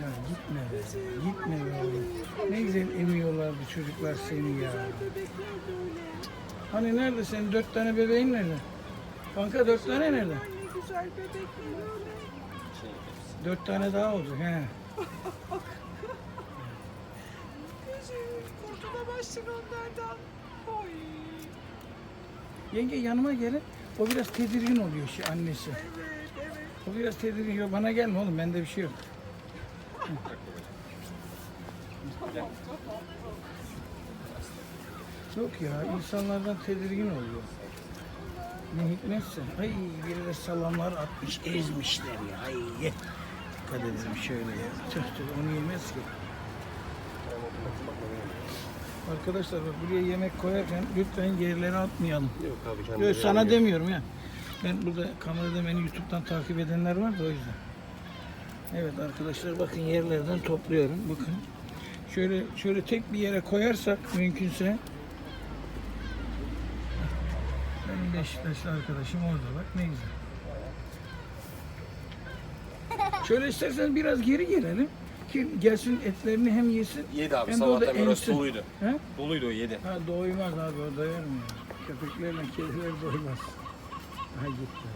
Ya gitme be, gitme be oğlum. Ne güzel emiyorlardı çocuklar seni ya. Hani nerede senin dört tane bebeğin nerede? Kanka dört tane nerede? Dört tane daha oldu. He. Kurtulamazsın onlardan. Oy. Yenge yanıma gelin. O biraz tedirgin oluyor şu annesi. Evet evet. O biraz tedirgin. Yok bana gelme oğlum bende bir şey yok. Yok ya insanlardan tedirgin oluyor. Ne hikmetse. Ay biri de salamlar atmış ezmişler ya. Ay ye. Dikkat edelim şöyle ya. Tüh tüh onu yemez ki. Arkadaşlar bak buraya yemek koyarken lütfen yerlere atmayalım. Yok abi Yok sana demiyorum ya. Ben burada kamerada beni YouTube'dan takip edenler var da o yüzden. Evet arkadaşlar bakın yerlerden topluyorum. Bakın. Şöyle şöyle tek bir yere koyarsak mümkünse benim Beşiktaşlı arkadaşım orada bak ne güzel. Şöyle isterseniz biraz geri gelelim ki gelsin etlerini hem yesin. Yedi abi hem sabahtan burası emsin. doluydu. He? Doluydu o yedi. Ha doymaz abi o doyar mı? Köpeklerle kediler doymaz. Ha gitti.